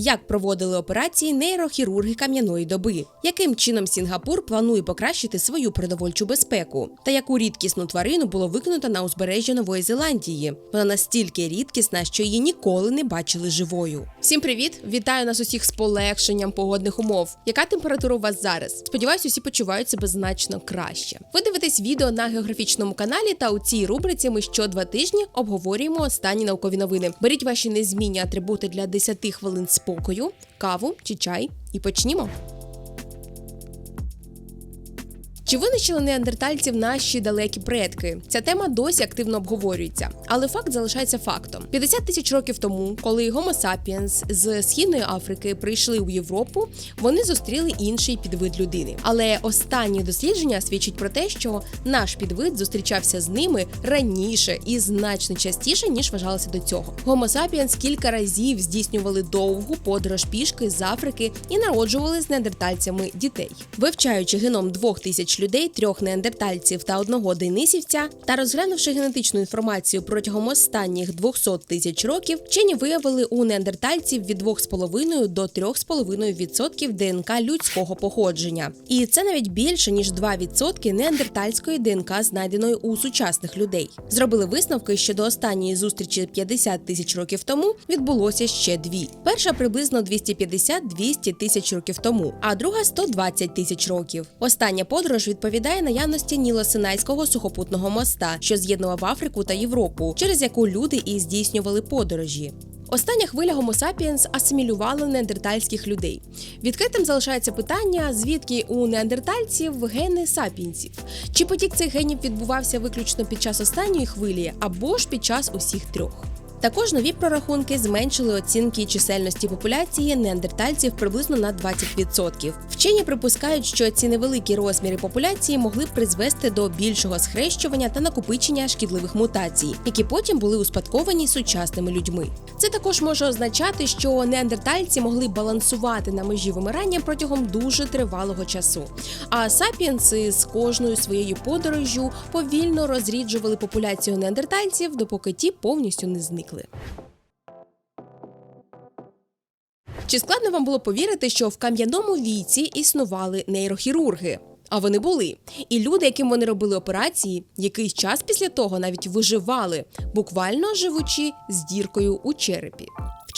Як проводили операції нейрохірурги кам'яної доби? Яким чином Сінгапур планує покращити свою продовольчу безпеку? Та яку рідкісну тварину було викинуто на узбережжя Нової Зеландії? Вона настільки рідкісна, що її ніколи не бачили живою. Всім привіт! Вітаю нас усіх з полегшенням погодних умов. Яка температура у вас зараз? Сподіваюсь, усі почувають себе значно краще. Ви дивитесь відео на географічному каналі, та у цій рубриці ми що два тижні обговорюємо останні наукові новини. Беріть ваші незмінні атрибути для 10 хвилин спокою, каву чи чай, і почнімо. Чи винищили неандертальців наші далекі предки? Ця тема досі активно обговорюється, але факт залишається фактом: 50 тисяч років тому, коли Homo sapiens з східної Африки прийшли у Європу, вони зустріли інший підвид людини. Але останні дослідження свідчать про те, що наш підвид зустрічався з ними раніше і значно частіше ніж вважалося до цього. Homo sapiens кілька разів здійснювали довгу подорож пішки з Африки і народжували з неандертальцями дітей, вивчаючи геном двох тисяч людей, трьох неандертальців та одного денисівця, та розглянувши генетичну інформацію протягом останніх 200 тисяч років, вчені виявили у неандертальців від 2,5 до 3,5% ДНК людського походження. І це навіть більше ніж 2% неандертальської ДНК, знайденої у сучасних людей. Зробили висновки, що до останньої зустрічі 50 тисяч років тому відбулося ще дві. Перша приблизно 250-200 тисяч років тому, а друга 120 тисяч років. Остання подорож відповідає наявності Ніло-Синайського сухопутного моста, що з'єднував Африку та Європу, через яку люди і здійснювали подорожі. Остання хвиля Homo sapiens асимілювала неандертальських людей. Відкритим залишається питання, звідки у неандертальців гени сапіенсів. Чи потік цих генів відбувався виключно під час останньої хвилі, або ж під час усіх трьох. Також нові прорахунки зменшили оцінки чисельності популяції неандертальців приблизно на 20%. Вчені припускають, що ці невеликі розміри популяції могли б призвести до більшого схрещування та накопичення шкідливих мутацій, які потім були успадковані сучасними людьми. Це також може означати, що неандертальці могли балансувати на межі вимирання протягом дуже тривалого часу. А сапіенси з кожною своєю подорожжю повільно розріджували популяцію неандертальців, допоки ті повністю не зникли. Чи складно вам було повірити, що в кам'яному віці існували нейрохірурги? А вони були. І люди, яким вони робили операції, якийсь час після того навіть виживали, буквально живучи з діркою у черепі.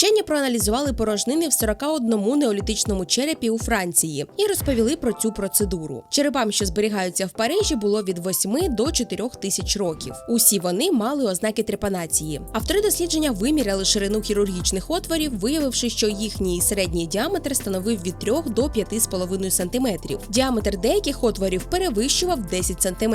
Вчені проаналізували порожнини в 41 неолітичному черепі у Франції і розповіли про цю процедуру. Черепам, що зберігаються в Парижі, було від 8 до 4 тисяч років. Усі вони мали ознаки трепанації. Автори дослідження виміряли ширину хірургічних отворів, виявивши, що їхній середній діаметр становив від 3 до 5,5 см. Діаметр деяких отворів перевищував 10 см.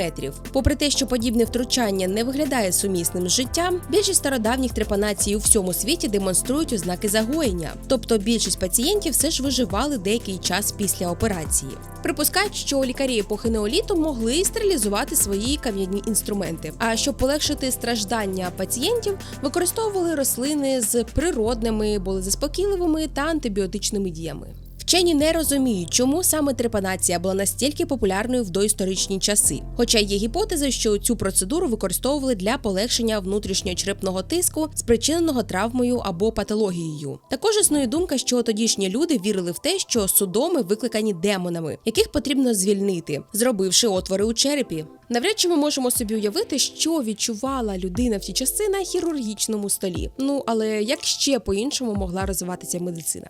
Попри те, що подібне втручання не виглядає сумісним з життям, більшість стародавніх трепанацій у всьому світі демонструють ознаки загоєння, тобто більшість пацієнтів все ж виживали деякий час після операції. Припускають, що лікарі епохи неоліту могли стерилізувати свої кам'яні інструменти. А щоб полегшити страждання пацієнтів, використовували рослини з природними, були заспокійливими та антибіотичними діями. Вчені не розуміють, чому саме трепанація була настільки популярною в доісторичні часи. Хоча є гіпотеза, що цю процедуру використовували для полегшення внутрішньочерепного тиску, спричиненого травмою або патологією. Також існує думка, що тодішні люди вірили в те, що судоми викликані демонами, яких потрібно звільнити, зробивши отвори у черепі. Навряд чи ми можемо собі уявити, що відчувала людина в ті часи на хірургічному столі. Ну але як ще по-іншому могла розвиватися медицина?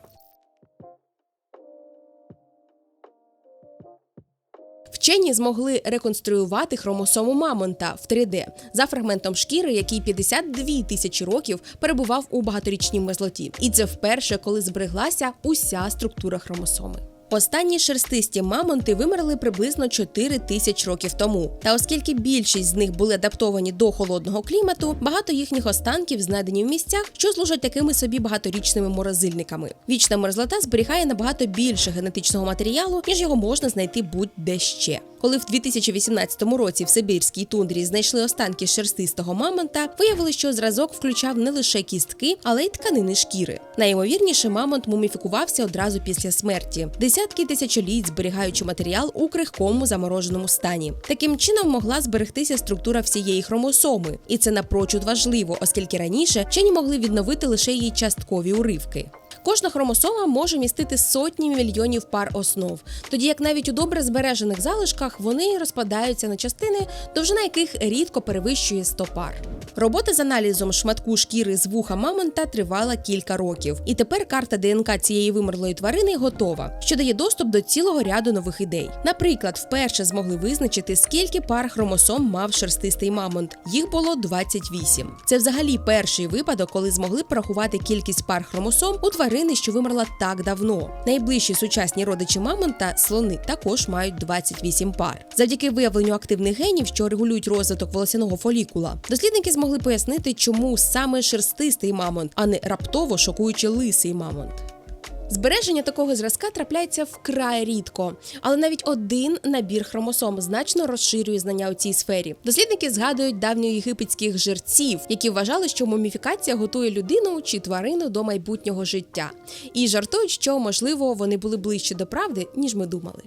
Вчені змогли реконструювати хромосому мамонта в 3D за фрагментом шкіри, який 52 тисячі років перебував у багаторічній мерзлоті. І це вперше, коли збереглася уся структура хромосоми. Останні шерстисті мамонти вимерли приблизно 4 тисяч років тому. Та оскільки більшість з них були адаптовані до холодного клімату, багато їхніх останків знайдені в місцях, що служать такими собі багаторічними морозильниками. Вічна мерзлота зберігає набагато більше генетичного матеріалу, ніж його можна знайти будь-де ще. Коли в 2018 році в Сибірській тундрі знайшли останки шерстистого мамонта, виявили, що зразок включав не лише кістки, але й тканини шкіри. Найімовірніше, мамонт муміфікувався одразу після смерті. Десятки тисячоліть зберігаючи матеріал у крихкому замороженому стані. Таким чином могла зберегтися структура всієї хромосоми, і це напрочуд важливо, оскільки раніше вчені могли відновити лише її часткові уривки. Кожна хромосома може містити сотні мільйонів пар основ, тоді як навіть у добре збережених залишках вони розпадаються на частини, довжина яких рідко перевищує 100 пар. Робота з аналізом шматку шкіри з вуха мамонта тривала кілька років, і тепер карта ДНК цієї вимерлої тварини готова, що дає доступ до цілого ряду нових ідей. Наприклад, вперше змогли визначити, скільки пар хромосом мав шерстистий мамонт. Їх було 28. Це взагалі перший випадок, коли змогли порахувати кількість пар хромосом у тварини, що вимерла так давно. Найближчі сучасні родичі мамонта слони також мають 28 пар. Завдяки виявленню активних генів, що регулюють розвиток волосяного фолікула, дослідники змогли пояснити, чому саме шерстистий мамонт, а не раптово шокуючи лисий мамонт. Збереження такого зразка трапляється вкрай рідко, але навіть один набір хромосом значно розширює знання у цій сфері. Дослідники згадують давньоєгипетських жерців, які вважали, що муміфікація готує людину чи тварину до майбутнього життя, і жартують, що можливо вони були ближче до правди, ніж ми думали.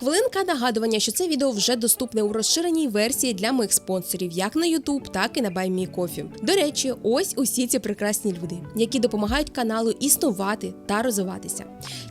Хвилинка нагадування, що це відео вже доступне у розширеній версії для моїх спонсорів, як на YouTube, так і на BuyMeCoffee. До речі, ось усі ці прекрасні люди, які допомагають каналу існувати та розвиватися.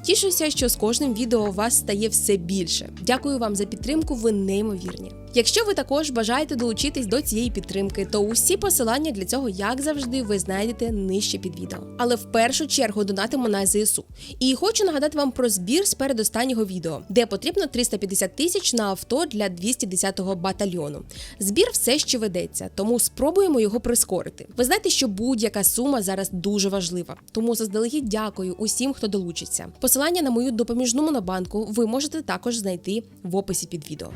Тішуся, що з кожним відео вас стає все більше. Дякую вам за підтримку, ви неймовірні. Якщо ви також бажаєте долучитись до цієї підтримки, то усі посилання для цього, як завжди, ви знайдете нижче під відео. Але в першу чергу донатимо на ЗСУ. І хочу нагадати вам про збір з передостаннього відео, де потрібно 350 тисяч на авто для 210-го батальйону. Збір все ще ведеться, тому спробуємо його прискорити. Ви знаєте, що будь-яка сума зараз дуже важлива, тому заздалегідь дякую усім, хто долучиться. Посилання на мою допоміжну монобанку ви можете також знайти в описі під відео.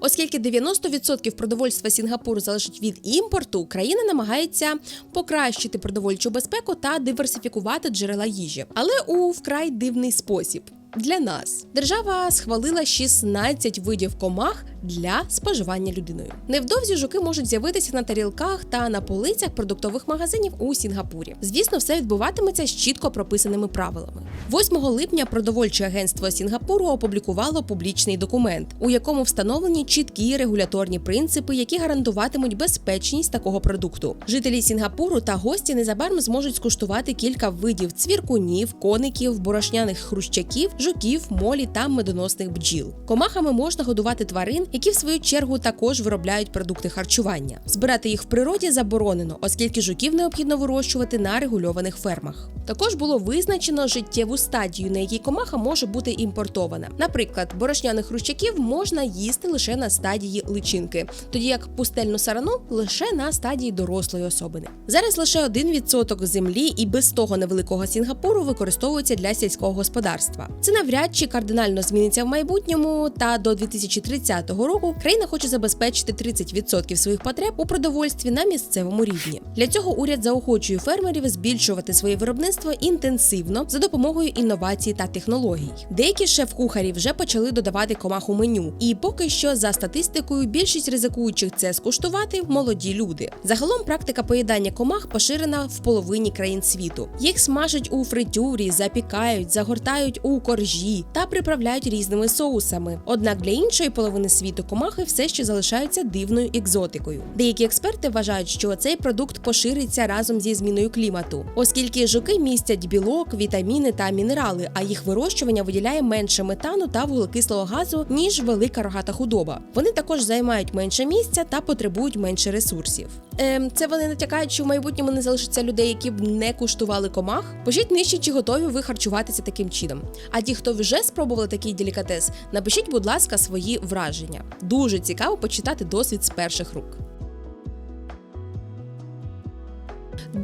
Оскільки 90% продовольства Сінгапуру залежить від імпорту, країна намагається покращити продовольчу безпеку та диверсифікувати джерела їжі, але у вкрай дивний спосіб. Для нас держава схвалила 16 видів комах для споживання людиною. Невдовзі жуки можуть з'явитися на тарілках та на полицях продуктових магазинів у Сінгапурі. Звісно, все відбуватиметься з чітко прописаними правилами. 8 липня продовольче агентство Сінгапуру опублікувало публічний документ, у якому встановлені чіткі регуляторні принципи, які гарантуватимуть безпечність такого продукту. Жителі Сінгапуру та гості незабаром зможуть скуштувати кілька видів цвіркунів, коників, борошняних хрущаків, жуків, молі та медоносних бджіл. Комахами можна годувати тварин, які в свою чергу також виробляють продукти харчування. Збирати їх в природі заборонено, оскільки жуків необхідно вирощувати на регульованих фермах. Також було визначено життєву стадію, на якій комаха може бути імпортована. Наприклад, борошняних хрущаків можна їсти лише на стадії личинки, тоді як пустельну сарану лише на стадії дорослої особини. Зараз лише 1% землі і без того невеликого Сінгапуру використовується для сільського господарства. Це навряд чи кардинально зміниться в майбутньому, та до 2030 року країна хоче забезпечити 30% своїх потреб у продовольстві на місцевому рівні. Для цього уряд заохочує фермерів збільшувати своє виробництво інтенсивно за допомогою інновацій та технологій. Деякі шеф-кухарі вже почали додавати комах у меню, і поки що, за статистикою, більшість ризикуючих це скуштувати молоді люди. Загалом практика поїдання комах поширена в половині країн світу. Їх смажать у фритюрі, запікають, загортають у коржі та приправляють різними соусами. Однак для іншої половини світу комахи все ще залишаються дивною екзотикою. Деякі експерти вважають, що цей продукт пошириться разом зі зміною клімату, оскільки жуки містять білок, вітаміни та мінерали, а їх вирощування виділяє менше метану та вуглекислого газу ніж велика рогата худоба. Вони також займають менше місця та потребують менше ресурсів. Ем, це вони натякають, що в майбутньому не залишиться людей, які б не куштували комах. Пишіть нижче, чи готові ви харчуватися таким чином. А ті, хто вже спробували такий делікатес, напишіть, будь ласка, свої враження. Дуже цікаво почитати досвід з перших рук.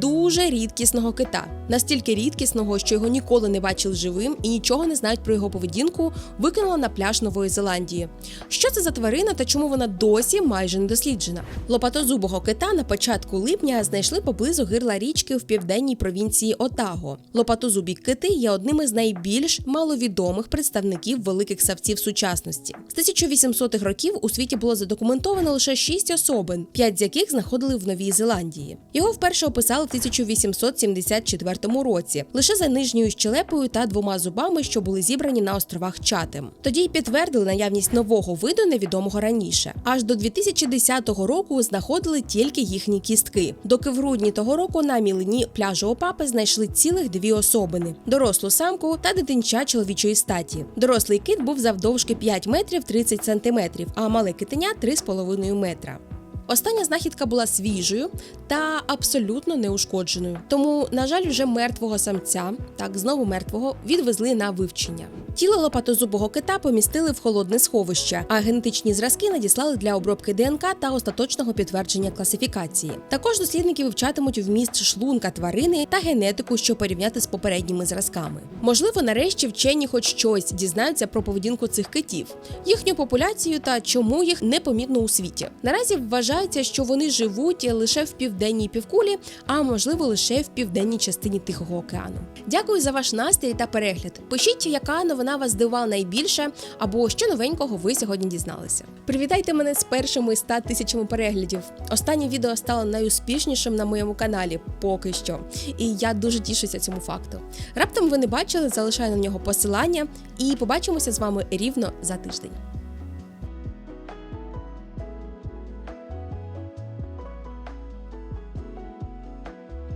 Дуже рідкісного кита, настільки рідкісного, що його ніколи не бачили живим і нічого не знають про його поведінку, викинула на пляж Нової Зеландії. Що це за тварина та чому вона досі майже не досліджена? Лопатозубого кита на початку липня знайшли поблизу гирла річки в південній провінції Отаго. Лопатозубі кити є одним із найбільш маловідомих представників великих савців сучасності. З 1800-х років у світі було задокументовано лише шість особин, п'ять з яких знаходили в Новій Зеландії. Його вперше описали 1874 році, лише за нижньою щелепою та двома зубами, що були зібрані на островах Чатем. Тоді й підтвердили наявність нового виду, невідомого раніше. Аж до 2010 року знаходили тільки їхні кістки. Доки в грудні того року на мілині пляжу Опапи знайшли цілих дві особини: дорослу самку та дитинча чоловічої статі. Дорослий кит був завдовжки 5 метрів 30 сантиметрів, а мале китеня 3,5 метра. Остання знахідка була свіжою та абсолютно неушкодженою. Тому, на жаль, вже мертвого самця, так знову мертвого, відвезли на вивчення. Тіло лопатозубого кита помістили в холодне сховище, а генетичні зразки надіслали для обробки ДНК та остаточного підтвердження класифікації. Також дослідники вивчатимуть вміст шлунка тварини та генетику, щоб порівняти з попередніми зразками. Можливо, нарешті вчені хоч щось дізнаються про поведінку цих китів, їхню популяцію та чому їх непомітно у світі. Наразі вважається, що вони живуть лише в південній півкулі, а можливо лише в південній частині Тихого океану. Дякую за ваш настрій та перегляд. Пишіть, яка новина вас здивувала найбільше, або що новенького ви сьогодні дізналися. Привітайте мене з першими 100 тисячами переглядів. Останнє відео стало найуспішнішим на моєму каналі поки що, і я дуже тішуся цьому факту. Раптом ви не бачили, залишаю на нього посилання, і побачимося з вами рівно за тиждень.